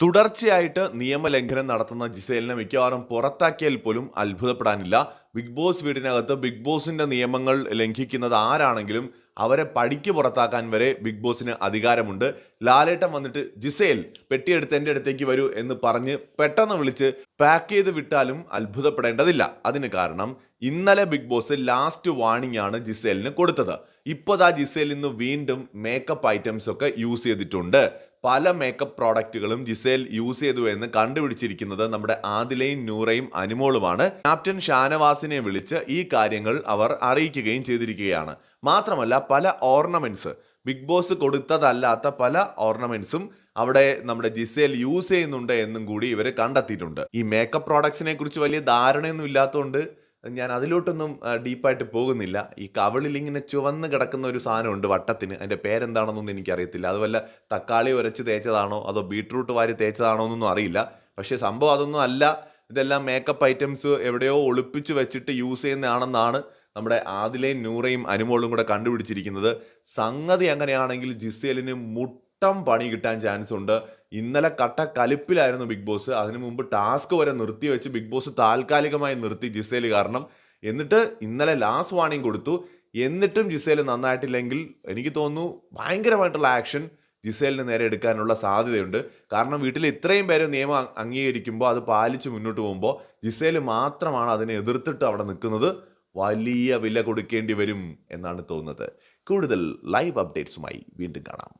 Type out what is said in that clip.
തുടർച്ചയായിട്ട് നിയമലംഘനം നടത്തുന്ന ജിസേലിനെ മിക്കവാറും പുറത്താക്കിയാൽ പോലും അത്ഭുതപ്പെടാനില്ല. ബിഗ് ബോസ് വീടിനകത്ത് ബിഗ് ബോസിന്റെ നിയമങ്ങൾ ലംഘിക്കുന്നത് ആരാണെങ്കിലും അവരെ പടിക്ക് പുറത്താക്കാൻ വരെ ബിഗ് ബോസിന് അധികാരമുണ്ട്. ലാലേട്ടൻ വന്നിട്ട് ജിസേൽ പെട്ടിയെടുത്ത് എന്റെ അടുത്തേക്ക് വരൂ എന്ന് പറഞ്ഞ് പെട്ടെന്ന് വിളിച്ച് പാക്ക് ചെയ്ത് വിട്ടാലും അത്ഭുതപ്പെടേണ്ടതില്ല. അതിന് കാരണം ഇന്നലെ ബിഗ് ബോസ് ലാസ്റ്റ് വാണിംഗ് ആണ് ജിസേലിന് കൊടുത്തത്. ഇപ്പോൾ ആ ജിസേൽ ഇന്ന് വീണ്ടും മേക്കപ്പ് ഐറ്റംസ് ഒക്കെ യൂസ് ചെയ്തിട്ടുണ്ട്. പല മേക്കപ്പ് പ്രോഡക്റ്റുകളും ജിസേൽ യൂസ് ചെയ്തു എന്ന് കണ്ടുപിടിച്ചിരിക്കുന്നത് നമ്മുടെ ആദിലയും നൂറയും അനുമോളുമാണ്. ക്യാപ്റ്റൻ ഷാനവാസിനെ വിളിച്ച് ഈ കാര്യങ്ങൾ അവർ അറിയിക്കുകയും ചെയ്തിരിക്കുകയാണ്. മാത്രമല്ല പല ഓർണമെന്റ്സ് ബിഗ് ബോസ് കൊടുത്തതല്ലാത്ത പല ഓർണമെന്റ്സും അവിടെ നമ്മുടെ ജിസേൽ യൂസ് ചെയ്യുന്നുണ്ട് എന്നും കൂടി ഇവർ കണ്ടെത്തിയിട്ടുണ്ട്. ഈ മേക്കപ്പ് പ്രോഡക്ട്സിനെ കുറിച്ച് വലിയ ധാരണയൊന്നും ഇല്ലാത്തതുകൊണ്ട് ഞാൻ അതിലോട്ടൊന്നും ഡീപ്പായിട്ട് പോകുന്നില്ല. ഈ കവളിൽ ഇങ്ങനെ ചുവന്ന് കിടക്കുന്ന ഒരു സാധനമുണ്ട് വട്ടത്തിന്. അതിന്റെ പേരെന്താണെന്നൊന്നും എനിക്കറിയത്തില്ല. അത് തക്കാളി ഉരച്ച് തേച്ചതാണോ? അതോ ബീട്രൂട്ട് വാരി തേച്ചതാണോ എന്നൊന്നും അറിയില്ല. പക്ഷേ സംഭവം അതൊന്നും അല്ല. ഇതെല്ലാം മേക്കപ്പ് ഐറ്റംസ് എവിടെയോ ഒളിപ്പിച്ച് വെച്ചിട്ട് യൂസ് ചെയ്യുന്നതാണെന്നാണ് നമ്മുടെ ആദിലയും നൂറയും അനുമോളും കൂടെ കണ്ടുപിടിച്ചിരിക്കുന്നത്. സംഗതി അങ്ങനെയാണെങ്കിൽ ജിസേലിന് മുട്ടം പണി കിട്ടാൻ ചാൻസ് ഉണ്ട്. ഇന്നലെ കട്ട കലിപ്പിലായിരുന്നു ബിഗ് ബോസ്. അതിനു മുമ്പ് ടാസ്ക് വരെ നിർത്തി വെച്ച് ബിഗ് ബോസ് താൽക്കാലികമായി നിർത്തി ജിസേൽ കാരണം. എന്നിട്ട് ഇന്നലെ ലാസ്റ്റ് വാണിംഗ് കൊടുത്തു. എന്നിട്ടും ജിസേൽ നന്നായിട്ടില്ലെങ്കിൽ എനിക്ക് തോന്നുന്നു ഭയങ്കരമായിട്ടുള്ള ആക്ഷൻ ജിസേലിന് നേരെ എടുക്കാനുള്ള സാധ്യതയുണ്ട്. കാരണം വീട്ടിൽ ഇത്രയും പേര് നിയമം അംഗീകരിക്കുമ്പോൾ അത് പാലിച്ച് മുന്നോട്ട് പോകുമ്പോൾ ജിസേൽ മാത്രമാണ് അതിനെ എതിർത്തിട്ട് അവിടെ നിൽക്കുന്നത്. വലിയ വില കൊടുക്കേണ്ടി വരും എന്നാണ് തോന്നുന്നത്. കൂടുതൽ ലൈവ് അപ്ഡേറ്റ്സുമായി വീണ്ടും കാണാം.